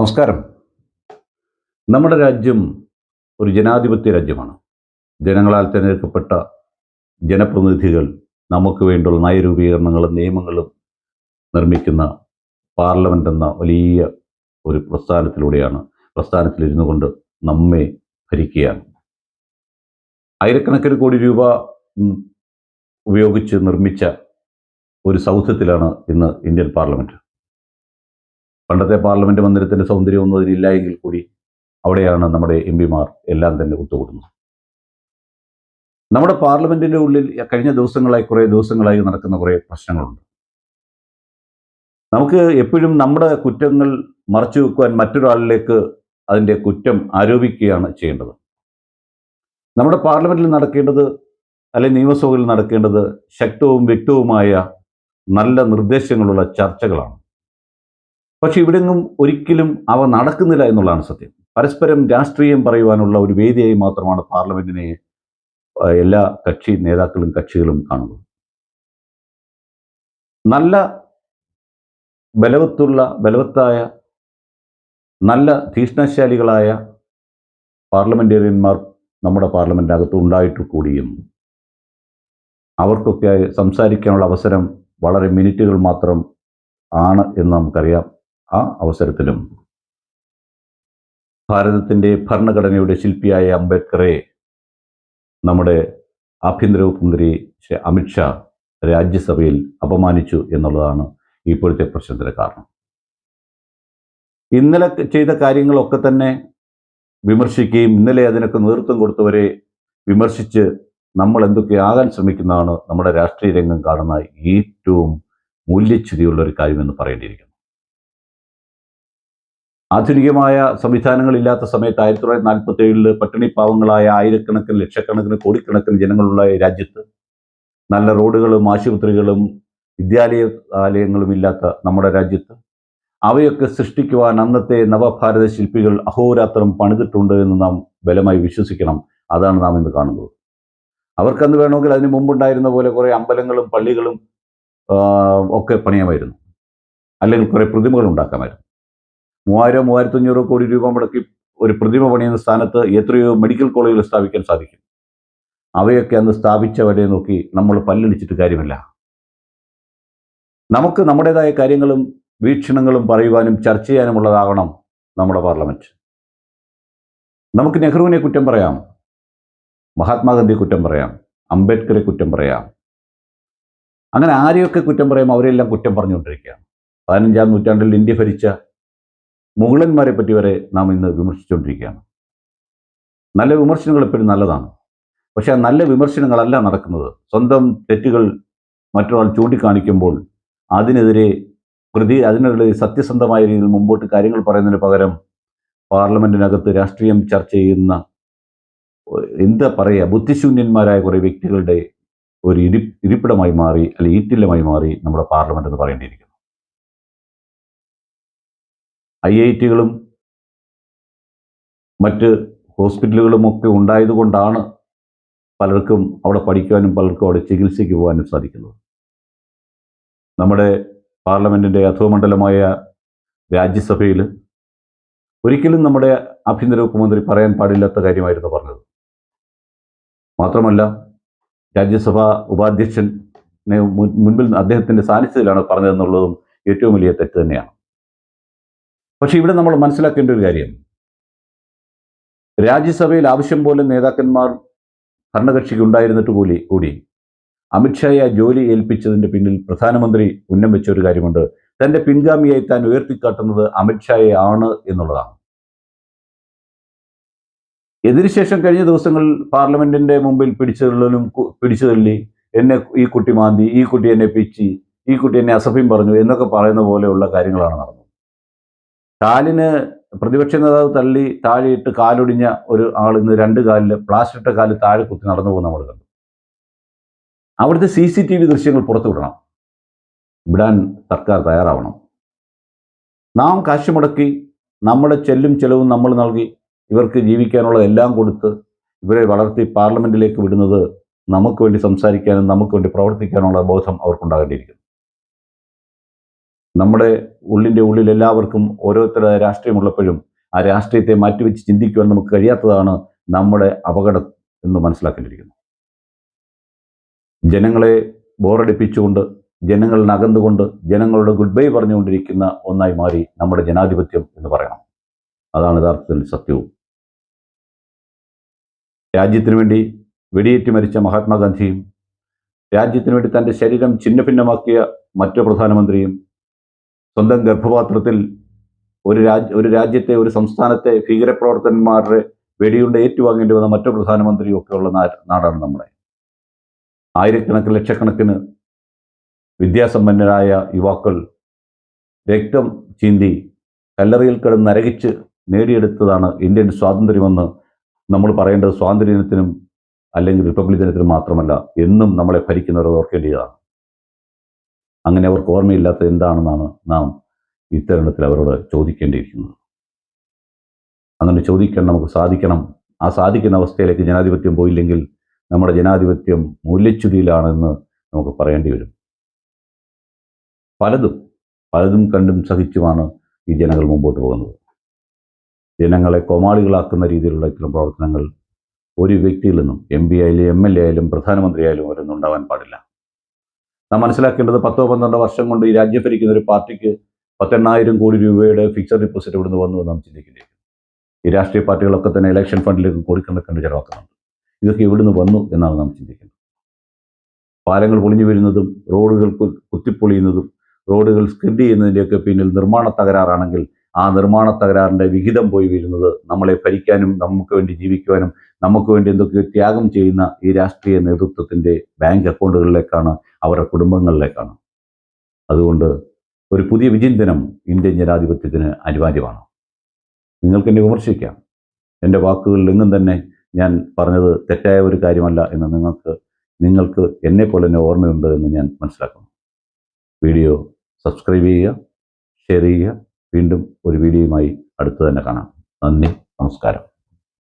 നമസ്കാരം. നമ്മുടെ രാജ്യം ഒരു ജനാധിപത്യ രാജ്യമാണ്. ജനങ്ങളാൽ തിരഞ്ഞെടുക്കപ്പെട്ട ജനപ്രതിനിധികൾ നമുക്ക് വേണ്ടിയുള്ള നയരൂപീകരണങ്ങളും നിയമങ്ങളും നിർമ്മിക്കുന്ന പാർലമെന്റ് എന്ന വലിയ ഒരു പ്രസ്ഥാനത്തിലൂടെയാണ് പ്രസ്ഥാനത്തിലിരുന്നു കൊണ്ട് നമ്മെ ഭരിക്കുകയാണ്. ആയിരക്കണക്കിന് കോടി രൂപ ഉപയോഗിച്ച് നിർമ്മിച്ച ഒരു സൗധത്തിലാണ് ഇന്ന് ഇന്ത്യൻ പാർലമെന്റ് പണ്ടത്തെ പാർലമെന്റ് മന്ദിരത്തിന്റെ സൗന്ദര്യമൊന്നും അതിനില്ല എങ്കിൽ കൂടി അവിടെയാണ് നമ്മുടെ എം പിമാർ എല്ലാം തന്നെ ഒത്തുകൂടുന്നത്. നമ്മുടെ പാർലമെന്റിന്റെ ഉള്ളിൽ കഴിഞ്ഞ ദിവസങ്ങളായി കുറേ ദിവസങ്ങളായി നടക്കുന്ന കുറേ പ്രശ്നങ്ങളുണ്ട്. നമുക്ക് എപ്പോഴും നമ്മുടെ കുറ്റങ്ങൾ മറച്ചു വെക്കുവാൻ മറ്റൊരാളിലേക്ക് അതിന്റെ കുറ്റം ആരോപിക്കുകയാണ് ചെയ്യേണ്ടത്. നമ്മുടെ പാർലമെന്റിൽ നടക്കേണ്ടത് അല്ലെങ്കിൽ നിയമസഭയിൽ നടക്കേണ്ടത് ശക്തവും വ്യക്തവുമായ നല്ല നിർദ്ദേശങ്ങളുള്ള ചർച്ചകളാണ്. പക്ഷെ ഇവിടെങ്ങും ഒരിക്കലും അവ നടക്കുന്നില്ല എന്നുള്ളതാണ് സത്യം. പരസ്പരം രാഷ്ട്രീയം പറയുവാനുള്ള ഒരു വേദിയായി മാത്രമാണ് പാർലമെന്റിനെ എല്ലാ കക്ഷി നേതാക്കളും കക്ഷികളും കാണുന്നത്. നല്ല ബലവത്തുള്ള ബലവത്തായ നല്ല തീഷ്ണശാലികളായ പാർലമെന്റേറിയന്മാർ നമ്മുടെ പാർലമെന്റിനകത്ത് ഉണ്ടായിട്ട് കൂടിയും അവർക്കൊക്കെ സംസാരിക്കാനുള്ള അവസരം വളരെ മിനിറ്റുകൾ മാത്രം ആണ് എന്ന് നമുക്കറിയാം. ആ അവസരത്തിലും ഭാരതത്തിന്റെ ഭരണഘടനയുടെ ശില്പിയായ അംബേദ്കറെ നമ്മുടെ ആഭ്യന്തര വകുപ്പ് മന്ത്രി ശ്രീ അമിത്ഷാ രാജ്യസഭയിൽ അപമാനിച്ചു എന്നുള്ളതാണ് ഇപ്പോഴത്തെ പ്രശ്നത്തിന് കാരണം. ഇന്നലെ ചെയ്ത കാര്യങ്ങളൊക്കെ തന്നെ വിമർശിക്കുകയും ഇന്നലെ അതിനൊക്കെ നേതൃത്വം കൊടുത്തവരെ വിമർശിച്ച് നമ്മൾ എന്തൊക്കെ ആകാൻ ശ്രമിക്കുന്നതാണ് നമ്മുടെ രാഷ്ട്രീയ രംഗം കാണുന്ന ഏറ്റവും മൂല്യച്യുതിയുള്ള ഒരു കാര്യമെന്ന് പറയേണ്ടിയിരിക്കുന്നു. ആധുനികമായ സംവിധാനങ്ങളില്ലാത്ത സമയത്ത് ആയിരത്തി തൊള്ളായിരത്തി നാൽപ്പത്തി ഏഴിൽ പട്ടിണി പാവങ്ങളായ ആയിരക്കണക്കിന് ലക്ഷക്കണക്കിന് കോടിക്കണക്കിന് ജനങ്ങളുള്ള രാജ്യത്ത് നല്ല റോഡുകളും ആശുപത്രികളും വിദ്യാലയാലയങ്ങളും ഇല്ലാത്ത നമ്മുടെ രാജ്യത്ത് അവയൊക്കെ സൃഷ്ടിക്കുവാൻ അന്നത്തെ നവഭാരത ശില്പികൾ അഹോരാത്രം പണിതിട്ടുണ്ട് എന്ന് നാം ബലമായി വിശ്വസിക്കണം. അതാണ് നാം ഇന്ന് കാണുന്നത്. അവർക്കന്ന് വേണമെങ്കിൽ അതിന് മുമ്പുണ്ടായിരുന്ന പോലെ കുറേ അമ്പലങ്ങളും പള്ളികളും ഒക്കെ പണിയാമായിരുന്നു. അല്ലെങ്കിൽ കുറേ പ്രതിമകൾ ഉണ്ടാക്കാമായിരുന്നു മൂവായിരം മൂവായിരത്തി അഞ്ഞൂറ് കോടി രൂപ മുടക്കി ഒരു പ്രതിമ പണിയുന്ന സ്ഥാനത്ത് എത്രയോ മെഡിക്കൽ കോളേജുകൾ സ്ഥാപിക്കാൻ സാധിക്കും. അവയൊക്കെ അന്ന് സ്ഥാപിച്ചവരെ നോക്കി നമ്മൾ പല്ലടിച്ചിട്ട് കാര്യമില്ല. നമുക്ക് നമ്മുടേതായ കാര്യങ്ങളും വീക്ഷണങ്ങളും പറയുവാനും ചർച്ച ചെയ്യാനുമുള്ളതാകണം നമ്മുടെ പാർലമെന്റ്. നമുക്ക് നെഹ്റുവിനെ കുറ്റം പറയാം. മഹാത്മാഗാന്ധിയെ കുറ്റം പറയാം. അംബേദ്കറെ കുറ്റം പറയാം. അങ്ങനെ ആരെയൊക്കെ കുറ്റം പറയാം? അവരെല്ലാം കുറ്റം പറഞ്ഞുകൊണ്ടിരിക്കുകയാണ്. പതിനഞ്ചാം നൂറ്റാണ്ടിൽ ഇന്ത്യ ഭരിച്ച മുഗളന്മാരെ പറ്റി വരെ നാം ഇന്ന് വിമർശിച്ചുകൊണ്ടിരിക്കുകയാണ്. നല്ല വിമർശനങ്ങൾ എപ്പോഴും നല്ലതാണ്. പക്ഷേ ആ നല്ല വിമർശനങ്ങളല്ല നടക്കുന്നത്. സ്വന്തം തെറ്റുകൾ മറ്റൊരാൾ ചൂണ്ടിക്കാണിക്കുമ്പോൾ അതിനെതിരെ പ്രതി അതിനുള്ള സത്യസന്ധമായ രീതിയിൽ മുമ്പോട്ട് കാര്യങ്ങൾ പറയുന്നതിന് പകരം പാർലമെന്റിനകത്ത് രാഷ്ട്രീയം ചർച്ച ചെയ്യുന്ന എന്താ പറയുക ബുദ്ധിശൂന്യന്മാരായ കുറേ വ്യക്തികളുടെ ഒരു ഇരി ഇരിപ്പിടമായി മാറി അല്ലെങ്കിൽ ഈറ്റില്ലമായി മാറി നമ്മുടെ പാർലമെന്റ് എന്ന് പറയേണ്ടിയിരിക്കുന്നു. ഐ ഐ ടികളും മറ്റ് ഹോസ്പിറ്റലുകളും ഒക്കെ ഉണ്ടായതുകൊണ്ടാണ് പലർക്കും അവിടെ പഠിക്കുവാനും പലർക്കും അവിടെ ചികിത്സയ്ക്ക് പോകാനും സാധിക്കുന്നത്. നമ്മുടെ പാർലമെന്റിന്റെ അധോമണ്ഡലമായ രാജ്യസഭയിൽ ഒരിക്കലും നമ്മുടെ ആഭ്യന്തര മുഖ്യമന്ത്രി പറയാൻ പാടില്ലാത്ത കാര്യമായിരുന്നു പറഞ്ഞത്. മാത്രമല്ല രാജ്യസഭാ ഉപാധ്യക്ഷനെ മുൻ- മുൻപിൽ അദ്ദേഹത്തിന്റെ സാന്നിധ്യത്തിലാണ് പറഞ്ഞതെന്നുള്ളതും ഏറ്റവും വലിയ തെറ്റ് തന്നെയാണ്. പക്ഷെ ഇവിടെ നമ്മൾ മനസ്സിലാക്കേണ്ട ഒരു കാര്യം. രാജ്യസഭയിൽ ആവശ്യം പോലെ നേതാക്കന്മാർ ഭരണകക്ഷിക്ക് ഉണ്ടായിരുന്നിട്ട് പോലെ കൂടി. അമിത്ഷായെ ആ ജോലി ഏൽപ്പിച്ചതിന്റെ പിന്നിൽ പ്രധാനമന്ത്രി ഉന്നം വെച്ച ഒരു കാര്യമുണ്ട്. തന്റെ പിൻഗാമിയായി താൻ ഉയർത്തിക്കാട്ടുന്നത് അമിത്ഷായെ ആണ് എന്നുള്ളതാണ്. എതിനുശേഷം കഴിഞ്ഞ ദിവസങ്ങളിൽ പാർലമെന്റിന്റെ മുമ്പിൽ പിടിച്ചുതള്ളലും പിടിച്ചു തള്ളി എന്നെ ഈ കുട്ടി മാന്തി ഈ കുട്ടി എന്നെ പിച്ചി ഈ കുട്ടി എന്നെ അസഭ്യം പറഞ്ഞു എന്നൊക്കെ പറയുന്ന പോലെയുള്ള കാര്യങ്ങളാണ് നടന്നത്. കാലിന് പ്രതിപക്ഷ നേതാവ് തള്ളി താഴെയിട്ട് കാലൊടിഞ്ഞ ഒരു ആൾ ഇന്ന് രണ്ട് കാലിൽ പ്ലാസ്റ്റർ ഇട്ട കാലിൽ താഴെ കുത്തി നടന്നു പോകുന്ന നമ്മൾ കണ്ടു. അവിടുത്തെ സി സി ടി വി ദൃശ്യങ്ങൾ പുറത്തു വിടണം. വിടാൻ സർക്കാർ തയ്യാറാവണം. നാം കാശ് മുടക്കി നമ്മുടെ ചെല്ലും ചെലവും നമ്മൾ നൽകി ഇവർക്ക് ജീവിക്കാനുള്ള എല്ലാം കൊടുത്ത് ഇവരെ വളർത്തി പാർലമെന്റിലേക്ക് വിടുന്നത് നമുക്ക് വേണ്ടി സംസാരിക്കാനും നമുക്ക് വേണ്ടി പ്രവർത്തിക്കാനുള്ള ബോധം അവർക്കുണ്ടാകേണ്ടിയിരിക്കുന്നു. നമ്മുടെ ഉള്ളിന്റെ ഉള്ളിൽ എല്ലാവർക്കും ഓരോരുത്തരുടെ രാഷ്ട്രീയമുള്ളപ്പോഴും ആ രാഷ്ട്രീയത്തെ മാറ്റിവെച്ച് ചിന്തിക്കുവാൻ നമുക്ക് കഴിയാത്തതാണ് നമ്മുടെ അപകടം എന്ന് മനസ്സിലാക്കേണ്ടിയിരിക്കുന്നു. ജനങ്ങളെ ബോറടിപ്പിച്ചുകൊണ്ട് ജനങ്ങളിൽ അകന്നുകൊണ്ട് ജനങ്ങളോട് ഗുഡ് ബൈ പറഞ്ഞുകൊണ്ടിരിക്കുന്ന ഒന്നായി മാറി നമ്മുടെ ജനാധിപത്യം എന്ന് പറയണം. അതാണ് യഥാർത്ഥത്തിൽ സത്യവും. രാജ്യത്തിനു വേണ്ടി വെടിയേറ്റ് മരിച്ച മഹാത്മാഗാന്ധിയും രാജ്യത്തിനു വേണ്ടി തന്റെ ശരീരം ഛിന്നഭിന്നമാക്കിയ മറ്റു പ്രധാനമന്ത്രിയും സ്വന്തം ഗർഭപാത്രത്തിൽ ഒരു രാജ്യ ഒരു രാജ്യത്തെ ഒരു സംസ്ഥാനത്തെ ഭീകരപ്രവർത്തകന്മാരുടെ വെടിയുണ്ട ഏറ്റുവാങ്ങേണ്ടി വന്ന മറ്റു പ്രധാനമന്ത്രിയും ഒക്കെയുള്ള നാടാണ് നമ്മുടെ. ആയിരക്കണക്കിന് ലക്ഷക്കണക്കിന് വിദ്യാസമ്പന്നരായ യുവാക്കൾ രക്തം ചീന്തി കല്ലറയിൽ കിടന്ന് നരകിച്ച് നേടിയെടുത്തതാണ് ഇന്ത്യൻ സ്വാതന്ത്ര്യമെന്ന് നമ്മൾ പറയേണ്ടത് സ്വാതന്ത്ര്യദിനത്തിനും അല്ലെങ്കിൽ റിപ്പബ്ലിക് ദിനത്തിനും മാത്രമല്ല എന്നും നമ്മളെ ഭരിക്കുന്നവർ ഓർക്കേണ്ടതാണ് അങ്ങനെ അവർക്ക് ഓർമ്മയില്ലാത്ത എന്താണെന്നാണ് നാം ഇത്തരണത്തിൽ അവരോട് ചോദിക്കേണ്ടിയിരിക്കുന്നത്. അങ്ങനെ ചോദിക്കാൻ നമുക്ക് സാധിക്കണം. ആ സാധിക്കുന്ന അവസ്ഥയിലേക്ക് ജനാധിപത്യം പോയില്ലെങ്കിൽ നമ്മുടെ ജനാധിപത്യം മൂല്യച്യുതിയിലാണെന്ന് നമുക്ക് പറയേണ്ടി വരും. പലതും പലതും കണ്ടും സഹിച്ചുമാണ് ഈ ജനങ്ങൾ മുമ്പോട്ട് പോകുന്നത്. ജനങ്ങളെ കോമാളികളാക്കുന്ന രീതിയിലുള്ള ഇത്തരം പ്രവർത്തനങ്ങൾ ഒരു വ്യക്തിയിൽ നിന്നും എം പി ആയാലും എം എൽ എ ആയാലും പ്രധാനമന്ത്രി ആയാലും അവരൊന്നും ഉണ്ടാവാൻ പാടില്ല. നാം മനസ്സിലാക്കേണ്ടത് പത്തോ പന്ത്രണ്ടോ വർഷം കൊണ്ട് ഈ രാജ്യം ഭരിക്കുന്ന ഒരു പാർട്ടിക്ക് പത്തെണ്ണായിരം കോടി രൂപയുടെ ഫിക്സഡ് ഡിപ്പോസിറ്റ് ഇവിടുന്ന് വന്നു എന്ന് നാം ചിന്തിക്കേണ്ടി ഈ രാഷ്ട്രീയ പാർട്ടികളൊക്കെ തന്നെ ഇലക്ഷൻ ഫണ്ടിലേക്ക് കോടിക്കണക്കിന് ചെലവാക്കുന്നുണ്ട് ഇതൊക്കെ ഇവിടുന്ന് വന്നു എന്നാണ് നാം ചിന്തിക്കുന്നത് പാലങ്ങൾ പൊളിഞ്ഞു വരുന്നതും റോഡുകൾ കുത്തിപ്പൊളിയുന്നതും റോഡുകൾ സ്കിഡ് ചെയ്യുന്നതിന്റെയൊക്കെ പിന്നിൽ നിർമ്മാണ തകരാറാണെങ്കിൽ ആ നിർമ്മാണ തകരാറിന്റെ വിഹിതം പോയി വീഴുന്നത് നമ്മളെ ഭരിക്കാനും നമുക്ക് വേണ്ടി ജീവിക്കുവാനും നമുക്ക് വേണ്ടി എന്തൊക്കെയോ ത്യാഗം ചെയ്യുന്ന ഈ രാഷ്ട്രീയ നേതൃത്വത്തിന്റെ ബാങ്ക് അക്കൗണ്ടുകളിലേക്കാണ് അവരുടെ കുടുംബങ്ങളിലേക്കാണ്. അതുകൊണ്ട് ഒരു പുതിയ വിചിന്തനം ഇന്ത്യൻ ജനാധിപത്യത്തിന് അനിവാര്യമാണ്. നിങ്ങൾക്ക് എന്നെ വിമർശിക്കാം. എന്റെ വാക്കുകളിൽ എങ്ങും തന്നെ ഞാൻ പറഞ്ഞത് തെറ്റായ ഒരു കാര്യമല്ല എന്ന് നിങ്ങൾക്ക് നിങ്ങൾക്ക് എന്നെപ്പോലെ തന്നെ ഓർമ്മയുണ്ട് എന്ന് ഞാൻ മനസ്സിലാക്കുന്നു. വീഡിയോ സബ്സ്ക്രൈബ് ചെയ്യുക ഷെയർ ചെയ്യുക. വീണ്ടും ഒരു വീഡിയോയുമായി അടുത്ത് തന്നെ കാണാം. നന്ദി നമസ്കാരം.